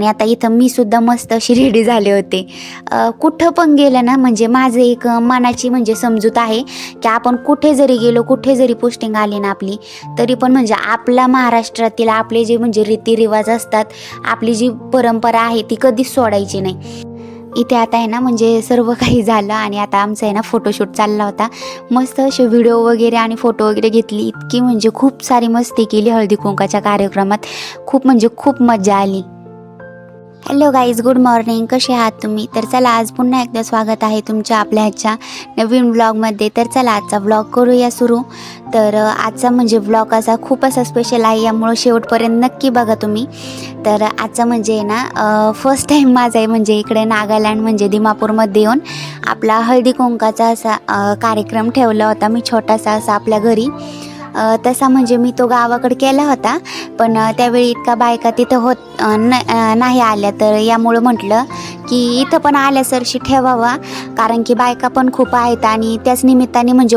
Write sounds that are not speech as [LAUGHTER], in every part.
आणि आता इथं मी सुद्धा मस्त अशी रेडी झाले होते. कुठं पण गेलं ना म्हणजे माझं एक मनाची म्हणजे समजूत आहे की आपण कुठे जरी गेलो कुठे जरी पोस्टिंग आली ना आपली तरी पण म्हणजे आपला महाराष्ट्रातील आपले जे म्हणजे रीतिरिवाज असतात आपली जी परंपरा आहे ती कधीच सोडायची नाही. इथे आता आहे ना म्हणजे सर्व काही झालं आणि आता आमचा आहे ना फोटोशूट चालला होता. मस्त असे व्हिडिओ वगैरे आणि फोटो वगैरे घेतली. इतकी म्हणजे खूप सारी मस्ती केली हळदी कुंकाच्या कार्यक्रमात. खूप म्हणजे खूप मजा आली. हॅलो गाईज गुड मॉर्निंग कसे आहात तुम्ही? तर चला आज पुन्हा एकदा स्वागत आहे तुमच्या आपल्या ह्याच्या नवीन ब्लॉगमध्ये तर चला आजचा ब्लॉग करूया सुरू. तर आजचा म्हणजे ब्लॉग असा खूप असा स्पेशल आहे. यामुळं शेवटपर्यंत नक्की बघा तुम्ही. तर आजचा म्हणजे आहे ना फर्स्ट टाईम माझा आहे म्हणजे इकडे नागालँड म्हणजे दिमापूरमध्ये येऊन आपला हळदी कुंकाचा असा कार्यक्रम ठेवला होता मी छोटासा असा आपल्या घरी. तसा म्हणजे मी तो गावाकडे केला होता. पण त्यावेळी इतका बायका तिथं होत न नाही आल्या. तर यामुळं म्हटलं की इथं पण आल्यासरशी ठेवावा. कारण की बायका पण खूप आहेत आणि त्याच निमित्ताने म्हणजे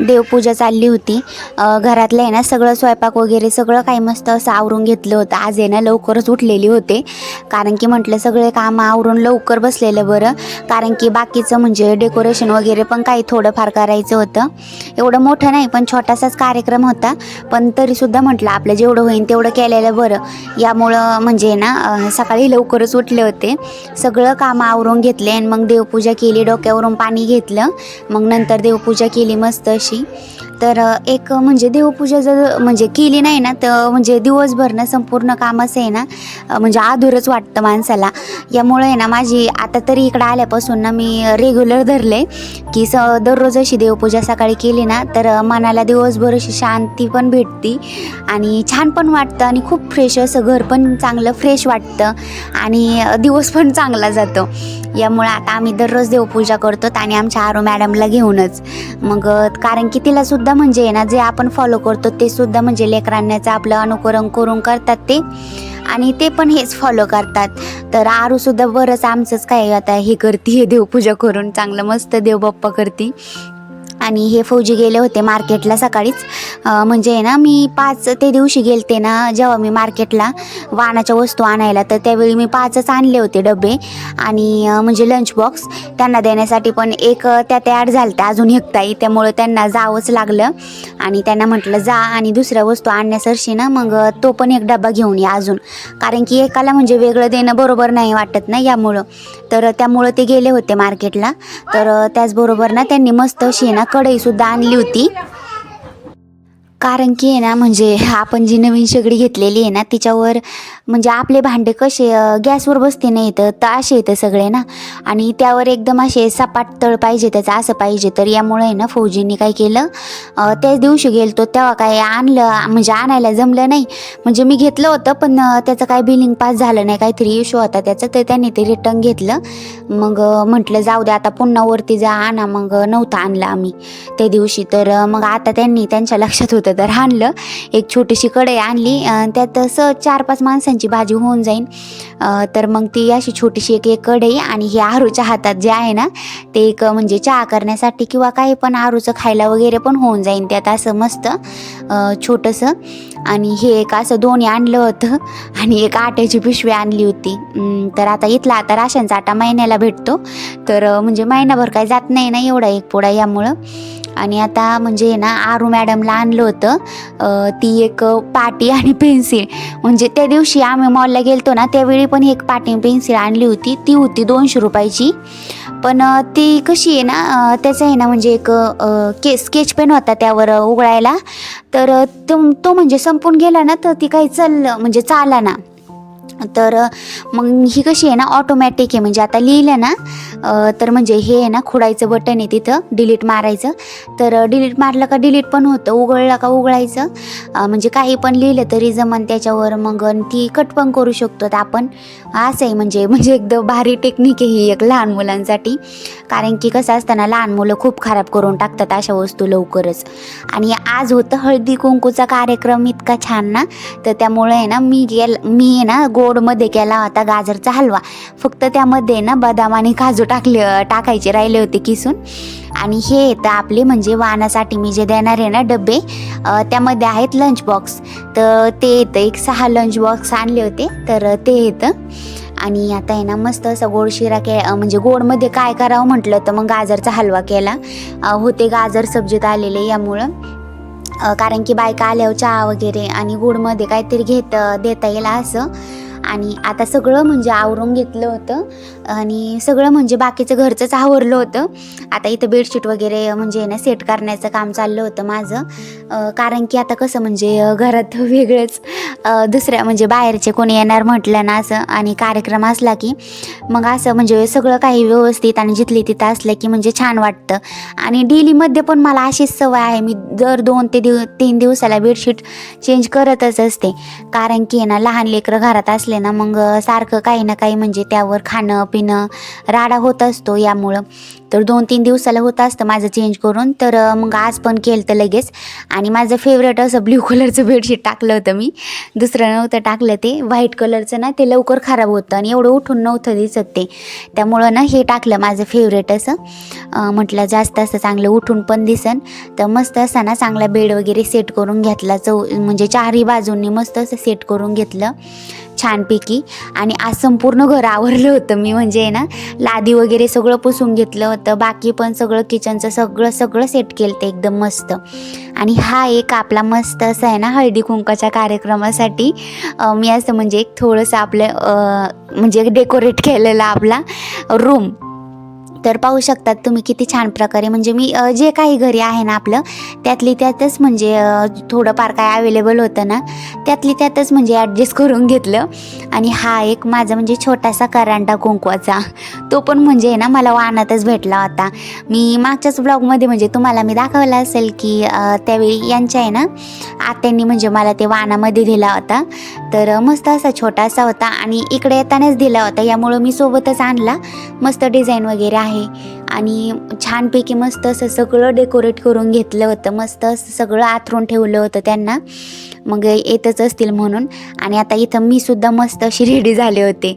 देवपूजा चालली होती. घरातलं आहे ना सगळं स्वयंपाक वगैरे सगळं काही मस्त असं आवरून घेतलं होतं. आज आहे ना लवकरच उठलेली होते. कारण की म्हटलं सगळे कामं आवरून लवकर बसलेलं बरं. कारण की बाकीचं म्हणजे डेकोरेशन वगैरे पण काही थोडंफार करायचं होतं. एवढं मोठं नाही पण छोटासाच कार्यक्रम होता. पण तरीसुद्धा म्हटलं आपलं जेवढं होईल तेवढं केलेलं बरं. यामुळं म्हणजे ना सकाळी लवकरच उठले होते. सगळं कामं आवरून घेतले आणि मग देवपूजा केली डोक्यावरून पाणी घेतलं. मग नंतर देवपूजा केली मस्त अशी तर एक म्हणजे देवपूजा जर म्हणजे केली नाही ना तर म्हणजे दिवसभर ना संपूर्ण काम असं आहे ना म्हणजे आधुरच वाटतं माणसाला. यामुळे आहे ना माझी आता तरी इकडं आल्यापासून ना मी रेग्युलर धरले की स दररोज अशी देवपूजा सकाळी केली ना तर मनाला दिवसभर अशी शांती पण भेटती आणि छान पण वाटतं आणि खूप फ्रेश असं घर पण चांगलं फ्रेश वाटतं आणि दिवस पण चांगला जातो. यामुळे आता आम्ही दररोज देवपूजा करतो आणि आमच्या आरो मॅडमला घेऊनच. मग कारण की तिलासुद्धा सुद्धा म्हणजे आहे ना जे आपण फॉलो करतो ते सुद्धा म्हणजे लेकरांनाचं आपलं अनुकरण करून करतात ते. आणि ते पण हेच फॉलो करतात. तर आरूसुद्धा बरंच आमचंच काय आता हे करते देवपूजा करून. चांगलं मस्त देवबाप्पा करते. आणि हे फौजी गेले होते मार्केटला सकाळीच. म्हणजे आहे ना मी पाच ते दिवशी गेलते ना जेव्हा मी मार्केटला वाणाच्या वस्तू आणायला तर त्यावेळी मी पाचच आणले होते डबे आणि म्हणजे लंच बॉक्स त्यांना देण्यासाठी पण एक त्या तयार ॲड झालं त्या अजून एक ताई. त्यामुळं त्यांना जावंच लागलं आणि त्यांना म्हटलं जा आणि दुसऱ्या वस्तू आणण्यासरशी ना मग तो पण एक डबा घेऊन या अजून. कारण की एकाला म्हणजे वेगळं देणं बरोबर नाही वाटत ना यामुळं. तर त्यामुळं ते गेले होते मार्केटला. तर त्याचबरोबर ना त्यांनी मस्त अशी ना कढईसुद्धा आणली होती. कारण की आहे ना म्हणजे आपण जी नवीन शेगडी घेतलेली आहे ना तिच्यावर म्हणजे आपले भांडे कसे गॅसवर बसते नाही तर तर असे येतं सगळे ना. आणि त्यावर एकदम असे सपाट तळ पाहिजे त्याचं असं पाहिजे. तर यामुळे आहे ना फौजींनी काय केलं त्याच दिवशी गेलतो तेव्हा काय आणलं म्हणजे आणायला जमलं नाही. म्हणजे मी घेतलं होतं पण त्याचं काय बिलिंग पास झालं नाही काहीतरी इश्यू होता त्याचं तर त्यांनी ते रिटर्न घेतलं. मग म्हटलं जाऊ दे आता पुन्हा वरती जा आणा. मग नव्हता नव्हतं आणलं आम्ही त्या दिवशी. तर मग आता त्यांनी त्यांच्या लक्षात होतं तर आणलं एक छोटीशी कढई आणली त्यात असं चार पाच माणसांची भाजी होऊन जाईल तर मग ती अशी छोटीशी एक एक कढई आणि हे आरूच्या हातात जे आहे ना ते एक म्हणजे चहा करण्यासाठी किंवा काही पण आरूचं खायला वगैरे पण होऊन जाईल त्यात असं मस्त छोटंसं. आणि हे एक असं दोन्ही आणलं होतं. आणि एक आट्याची पिशवी आणली होती. तर आता इथला आता राशनचा आटा महिन्याला भेटतो. तर म्हणजे महिनाभर काय जात नाही ना एवढा एक पोळा यामुळं. आणि आता म्हणजे ना आरू मॅडमला आणलं होतं ती एक पाटी आणि पेन्सिल. म्हणजे त्या दिवशी आम्ही मॉलला गेलतो ना त्यावेळी पण एक पाटी पेन्सिल आणली होती. ती होती दोनशे रुपयाची. पण ती कशी आहे ना त्याचं आहे ना म्हणजे एक के स्केच पेन होता त्यावर उघडायला. तर तो तो म्हणजे संपून गेला ना तर ती काही चल म्हणजे चाला ना तर मग ही कशी आहे ना ऑटोमॅटिक आहे. म्हणजे आता लिहिलं ना तर म्हणजे हे आहे ना खोडायचं बटन आहे तिथं डिलीट मारायचं. तर डिलीट मारलं का डिलीट पण होतं उघडलं का उघडायचं. म्हणजे काही पण लिहिलं तरी जमन त्याच्यावर मग ती कट पण करू शकतो. तर आपण असं आहे म्हणजे म्हणजे एकदम भारी टेक्निक आहे ही एक लहान मुलांसाठी. कारण की कसं असतं ना लहान मुलं खूप खराब करून टाकतात अशा वस्तू लवकरच. आणि आज होतं हळदी कुंकूचा कार्यक्रम इतका छान ना तर त्यामुळे आहे ना मी गेल मी आहे ना गोडमध्ये केला होता गाजरचा हलवा. फक्त त्यामध्ये ना बदाम आणि काजू टाकले टाकायचे राहिले होते किसून. आणि हे येतं आपले म्हणजे वाहनासाठी मी जे देणार आहे ना डबे त्यामध्ये आहेत लंच बॉक्स तर ते येतं एक सहा लंच बॉक्स आणले होते तर ते येतं. आणि आता आहे ना मस्त असं गोड शिरा के म्हणजे गोडमध्ये काय करावं म्हटलं तर मग गाजरचा हलवा केला. होते गाजर सब्जीत आलेले यामुळं. कारण की बायका आल्यावर चहा वगैरे आणि गोडमध्ये काहीतरी घेत देता येईल असं. आणि आता सगळं म्हणजे आवरून घेतलं होतं. आणि सगळं म्हणजे बाकीचं घरचंच आवरलं होतं. आता इथं बेडशीट वगैरे म्हणजे ना सेट करण्याचं काम चाललं होतं माझं. कारण की आता कसं म्हणजे घरात [LAUGHS] वेगळंच दुसऱ्या म्हणजे बाहेरचे कोणी येणार म्हटलं ना असं आणि कार्यक्रम असला की मग असं म्हणजे सगळं काही व्यवस्थित आणि जिथली तिथं असलं की म्हणजे छान वाटतं. आणि डेलीमध्ये पण मला अशीच सवय आहे. मी दर दोन ते दिव तीन दिवसाला बेडशीट चेंज करतच असते. कारण की ना लहान लेकरं घरात असले ना मग सारखं काही ना काही म्हणजे त्यावर खाणं पिणं राडा होत असतो यामुळं. तर दोन तीन दिवसाला होत असतं माझं चेंज करून. तर मग आज पण केलं तर लगेच. आणि माझं फेवरेट असं ब्ल्यू कलरचं बेडशीट टाकलं होतं मी. दुसरं नव्हतं टाकलं ते. व्हाईट कलरचं ना ते लवकर खराब होतं आणि एवढं उठून नव्हतं दिसत ते. त्यामुळं ना हे टाकलं माझं फेवरेट असं. म्हटलं जास्त असं चांगलं उठून पण दिसन. तर मस्त असं ना चांगला बेड वगैरे सेट करून घेतला. चौ म्हणजे चारही बाजूंनी मस्त असं सेट करून घेतलं. छानपैकी. आणि आज संपूर्ण घर आवरलं होतं मी म्हणजे आहे ना लादी वगैरे सगळं पुसून घेतलं होतं. बाकी पण सगळं किचनचं सगळं सगळं सेट केलं ते एकदम मस्त. आणि हा एक आपला मस्त असा आहे ना हळदी कुंकाच्या कार्यक्रमासाठी मी असं म्हणजे एक थोडंसं आपलं म्हणजे डेकोरेट केलेला आपला रूम तर पाहू शकतात तुम्ही किती छान प्रकारे. म्हणजे मी जे काही घरी आहे ना आपलं त्यातली त्यातच म्हणजे थोडंफार काय अवेलेबल होतं ना त्यातली त्यातच म्हणजे ॲडजस्ट करून घेतलं. आणि हा एक माझा म्हणजे छोटासा करांडा कुंकवाचा. तो पण म्हणजे आहे ना मला वाहनातच भेटला होता. मी मागच्याच ब्लॉगमध्ये म्हणजे तुम्हाला मी दाखवला असेल की त्यावेळी यांच्या आहे ना आत्यांनी म्हणजे मला ते वाहनामध्ये दिला होता. तर मस्त असा छोटासा होता आणि इकडे येतानाच दिला होता. यामुळं मी सोबतच आणला. मस्त डिझाईन वगैरे आहे. này आणि छानपैकी मस्त असं सगळं डेकोरेट करून घेतलं होतं. मस्त असं सगळं आथरून ठेवलं होतं त्यांना. मग येतच असतील म्हणून. आणि आता इथं मी सुद्धा मस्त अशी रेडी झाले होते.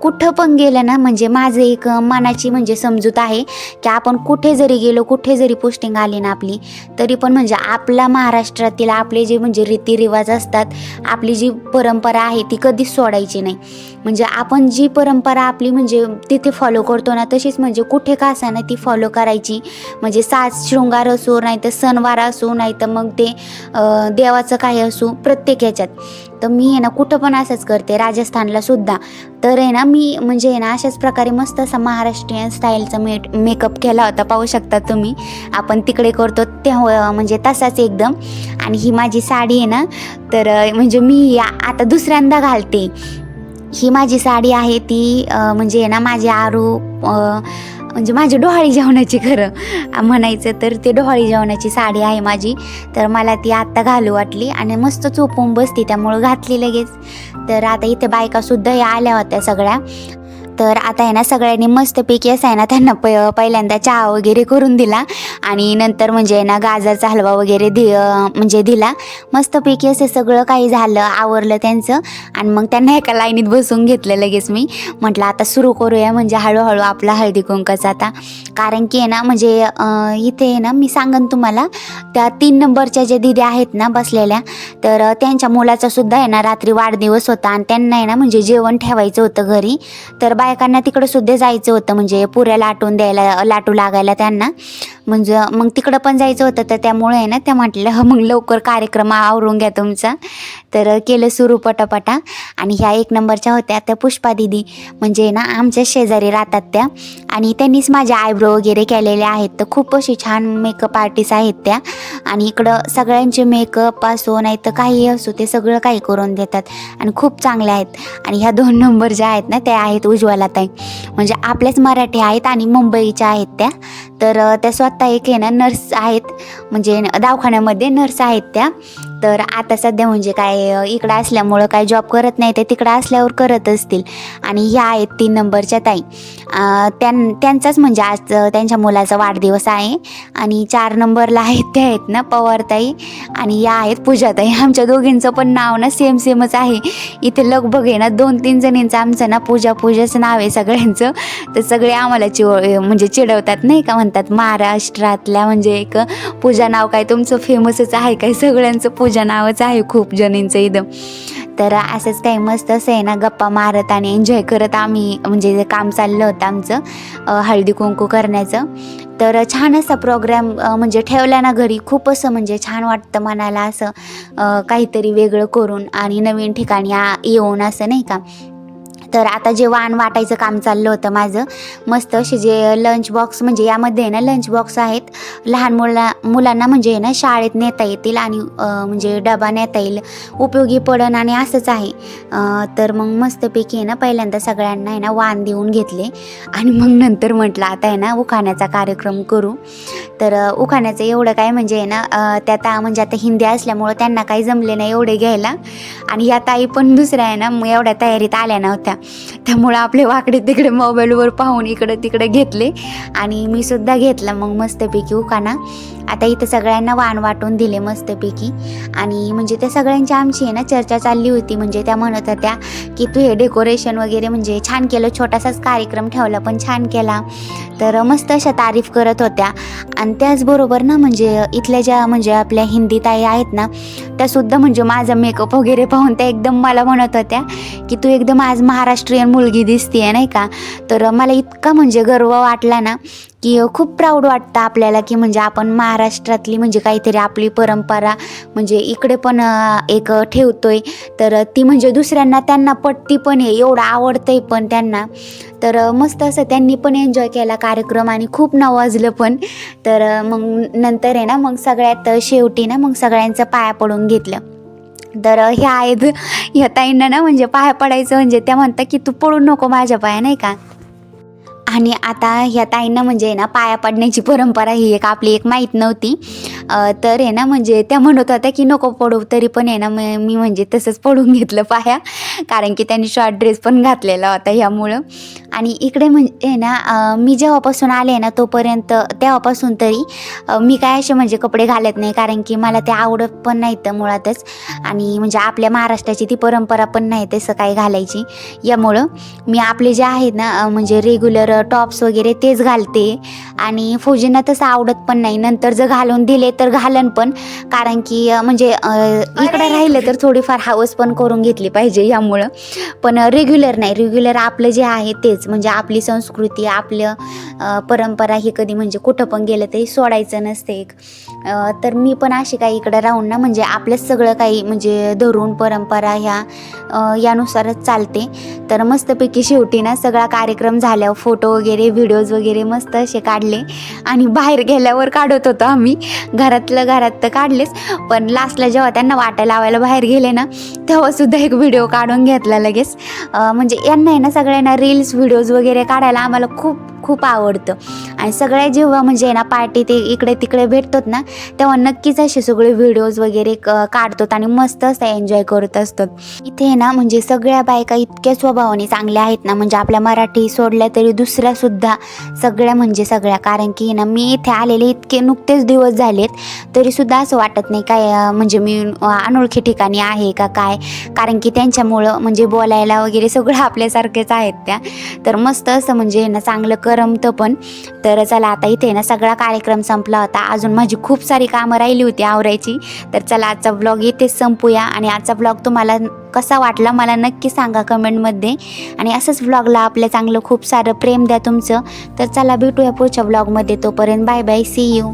कुठं पण गेलं ना म्हणजे माझं एक मनाची म्हणजे समजूत आहे की आपण कुठे जरी गेलो कुठे जरी पोस्टिंग आली ना आपली तरी पण म्हणजे आपला महाराष्ट्रातील आपले जे म्हणजे रीतिरिवाज असतात आपली जी परंपरा आहे ती कधीच सोडायची नाही. म्हणजे आपण जी परंपरा आपली म्हणजे तिथे फॉलो करतो ना तशीच म्हणजे कुठे का ना ती फॉलो करायची. म्हणजे साज शृंगार असो नाही तर सणवार असो नाही तर मग ते देवाचं काही असो प्रत्येक ह्याच्यात. तर मी आहे ना कुठं पण असंच करते राजस्थानला सुद्धा. तर आहे ना मी म्हणजे आहे ना अशाच प्रकारे मस्त असा महाराष्ट्रीयन स्टाईलचा मे मेकअप केला होता पाहू शकता तुम्ही. आपण तिकडे करतो तेव्हा म्हणजे तसाच एकदम. आणि ही माझी साडी आहे ना तर म्हणजे मी आता दुसऱ्यांदा घालते. ही माझी साडी आहे ती म्हणजे आहे ना माझी आरू म्हणजे माझी डोहाळी जेवणाची खरं. म्हणायचं तर ते डोहाळी जेवणाची साडी आहे माझी. तर मला ती आत्ता घालू वाटली आणि मस्त चोपून बसती त्यामुळं घातली लगेच. तर आता इथे बायकासुद्धा या आल्या होत्या सगळ्या. तर आता आहे ना सगळ्यांनी मस्तपैकी असं आहे ना त्यांना प पहिल्यांदा चहा वगैरे करून दिला. आणि नंतर म्हणजे आहे ना गाजरचा हलवा वगैरे दि म्हणजे दिला. मस्तपैकी असं सगळं काही झालं आवरलं त्यांचं. आणि मग त्यांना एका लाईनीत बसून घेतलं लगेच मी. म्हटलं आता सुरू करूया म्हणजे हळूहळू आपला हळदी कुंकाचा आता. कारण की आहे ना म्हणजे इथे आहे ना मी सांगन तुम्हाला त्या तीन नंबरच्या ज्या दिदी आहेत ना बसलेल्या तर त्यांच्या मुलाचा सुद्धा आहे ना रात्री वाढदिवस होता. आणि त्यांना आहे ना म्हणजे जेवण ठेवायचं होतं घरी. तर बायकांना तिकडं सुद्धा जायचं होतं. म्हणजे पुऱ्या लाटून द्यायला लाटू लागायला त्यांना. म्हणजे मग तिकडं पण जायचं होतं. तर त्यामुळे आहे ना त्या म्हटलं मग लवकर कार्यक्रम आवरून घ्या तुमचा. तर केलं सुरू पटापटा. आणि ह्या एक नंबरच्या होत्या त्या पुष्पा दिदी. म्हणजे ना आमच्या शेजारी राहतात त्या. आणि त्यांनीच माझे आयब्रो वगैरे केलेले आहेत. तर खूप अशी छान मेकअप आर्टिस्ट आहेत त्या. आणि इकडं सगळ्यांचे मेकअप असो नाही तर काही असो ते सगळं काही करून देतात. आणि खूप चांगल्या आहेत. आणि ह्या दोन नंबर ज्या आहेत ना त्या आहेत उज्ज्वलाताई म्हणजे आपल्याच मराठी आहेत आणि मुंबईच्या आहेत त्या. तर त्या स्वतः एक आहे ना नर्स आहेत. म्हणजे दवाखान्यामध्ये नर्स आहेत त्या. तर आता सध्या म्हणजे काय इकडं असल्यामुळं काय जॉब करत नाही ते तिकडं असल्यावर करत असतील. आणि ह्या आहेत तीन नंबरच्या ताई. त्यां त्यांचाच म्हणजे आज त्यांच्या मुलाचा वाढदिवस आहे. आणि चार नंबरला आहेत त्या आहेत ना पवारताई आणि या आहेत पूजाताई. आमच्या दोघींचं पण नाव ना सेम सेमच आहे. इथे लगभग आहे ना दोन तीन जणींचं आमचं ना पूजा पूजाचं नाव आहे सगळ्यांचं. तर सगळे आम्हाला चिव म्हणजे चिडवतात नाही का म्हणतात महाराष्ट्रातल्या म्हणजे एक पूजा नाव काय तुमचं फेमसच आहे काय? सगळ्यांचं पूजा नावच आहे खूप जणींचं इथं. तर असंच काही मस्त असं आहे ना गप्पा मारत आणि एन्जॉय करत आम्ही म्हणजे जे काम चाललं होतं आमचं हळदी कुंकू करण्याचं. तर छान असा प्रोग्राम म्हणजे ठेवला ना घरी खूप असं म्हणजे छान वाटतं मनाला असं काहीतरी वेगळं करून आणि नवीन ठिकाणी येऊन असं नाही का तर आता जे वाण वाटायचं काम चाललं होतं माझं मस्त असे जे लंच बॉक्स म्हणजे यामध्ये आहे ना लंच बॉक्स आहेत. लहान मुला मुलांना म्हणजे आहे ना शाळेत नेता येतील आणि म्हणजे डबा नेता येईल. उपयोगी पडण आणि असंच आहे. तर मग मस्तपैकी आहे ना पहिल्यांदा सगळ्यांना आहे ना वाण देऊन घेतले. आणि मग नंतर म्हटलं आता आहे ना उखाण्याचा कार्यक्रम करू. तर उखाण्याचं एवढं काय म्हणजे आहे ना त्या ता म्हणजे आता हिंदी असल्यामुळं त्यांना काही जमले नाही एवढे घ्यायला. आणि ह्या ताई पण दुसऱ्या आहे ना मग एवढ्या तयारीत आल्या नव्हत्या. त्यामुळं आपले वाकडे तिकडे मोबाईलवर पाहून इकडे तिकडे घेतले. आणि मी सुद्धा घेतला मग मस्तपैकी उखाणा. आता इथं सगळ्यांना वाण वाटून दिले मस्तपैकी. आणि म्हणजे त्या सगळ्यांची आमची आहे ना चर्चा चालली होती. म्हणजे त्या म्हणत होत्या की तू हे डेकोरेशन वगैरे म्हणजे छान केलं छोटासाच कार्यक्रम ठेवला पण छान केला. तर मस्त अशा तारीफ करत होत्या. आणि त्याचबरोबर ना म्हणजे इथल्या ज्या म्हणजे आपल्या हिंदी ताई आहेत ना त्यासुद्धा म्हणजे माझा मेकअप वगैरे पाहून त्या एकदम मला म्हणत होत्या की तू एकदम आज महाराष्ट्रीयन मुलगी दिसतीये नाही का? तर मला इतका म्हणजे गर्व वाटला ना की खूप प्राऊड वाटतं आपल्याला की म्हणजे आपण महाराष्ट्रातली म्हणजे काहीतरी आपली परंपरा म्हणजे इकडे पण एक ठेवतोय. तर ती म्हणजे दुसऱ्यांना त्यांना पटती पण आहे एवढं आवडतंय पण त्यांना. तर मस्त असं त्यांनी पण एन्जॉय केला कार्यक्रम आणि खूप नवाजलं पण. तर मग नंतर आहे ना मग सगळ्यात शेवटी ना मग सगळ्यांचं पाया पडून घेतलं. तर ह्या आहेत ह्या ताईंना ना म्हणजे पाया पडायचं म्हणजे त्या म्हणतात की तू पडू नको माझ्या पाया नाही का? आणि आता ह्या ताईंना म्हणजे आहे ना पाया पडण्याची परंपरा ही एक आपली एक माहीत नव्हती. तर आहे ना म्हणजे त्या म्हणत होत्या की नको पडू तरी पण आहे ना मी म्हणजे तसंच पडून घेतलं पाया. कारण की त्यांनी शॉर्ट ड्रेस पण घातलेला होता ह्यामुळं. आणि इकडे म्हणजे ना मी जेव्हापासून आले ना तोपर्यंत तेव्हापासून तरी मी काय असे म्हणजे कपडे घालत नाही कारण की मला ते आवडत पण नाही तर मुळातच. आणि म्हणजे आपल्या महाराष्ट्राची ती परंपरा पण नाही तसं काही घालायची. यामुळं मी आपले जे आहेत ना म्हणजे रेग्युलर टॉप्स वगैरे तेच घालते. आणि फौजींना तसं आवडत पण नाही. नंतर जर घालून दिले तर घालन पण. कारण की म्हणजे इकडे राहिलं तर थोडीफार हवस पण करून घेतली पाहिजे यामुळं. पण रेग्युलर नाही. रेग्युलर आपलं जे आहे तेच. म्हणजे आपली संस्कृती आपलं परंपरा ही कधी म्हणजे कुठं पण गेलं तरी सोडायचं नसते एक. तर मी पण अशी काही इकडे राहून ना म्हणजे आपलं सगळं काही म्हणजे धरून परंपरा ह्या यानुसारच चालते. तर मस्तपैकी शेवटी ना सगळा कार्यक्रम झाल्यावर फोटो वगैरे व्हिडिओज वगैरे मस्त असे काढले. आणि बाहेर गेल्यावर काढत होतो आम्ही. घरातलं घरात तर काढलेच. पण लास्टला जेव्हा त्यांना वाटा लावायला बाहेर गेले ना तेव्हासुद्धा एक व्हिडिओ काढून घेतला लगेच. म्हणजे यांना आहे ना सगळ्यांना रील्स व्हिडिओ व्हिडिओज वगैरे काढायला आम्हाला खूप खूप आवडतं. आणि सगळ्या जेव्हा म्हणजे आहे ना पार्टी ते इकडे तिकडे भेटतात ना तेव्हा नक्कीच असे सगळे व्हिडिओज वगैरे क- काढतात आणि मस्त असं एन्जॉय करत असतात. इथे आहे ना म्हणजे सगळ्या बायका इतक्या स्वभावाने चांगल्या आहेत ना म्हणजे आपल्या मराठी सोडल्या तरी दुसऱ्या सुद्धा सगळ्या म्हणजे सगळ्या. कारण की ना मी इथे आलेले इतके नुकतेच दिवस झालेत तरी सुद्धा असं वाटत नाही काय म्हणजे मी अनोळखी ठिकाणी आहे का काय. कारण की त्यांच्यामुळं म्हणजे बोलायला वगैरे सगळं आपल्यासारखेच आहेत त्या. तर मस्त असं म्हणजे ना चांगलं करमतं पण. तर चला आता इथे ना सगळा कार्यक्रम संपला होता. अजून माझी खूप सारी कामं राहिली होती आवरायची. तर चला आजचा ब्लॉग इथेच संपूया. आणि आजचा ब्लॉग तुम्हाला कसा वाटला मला नक्की सांगा कमेंटमध्ये आणि असंच ब्लॉगला आपलं चांगलं खूप सारं प्रेम द्या तुमचं. तर चला भेटूया पुढच्या ब्लॉगमध्ये तोपर्यंत बाय बाय सी यू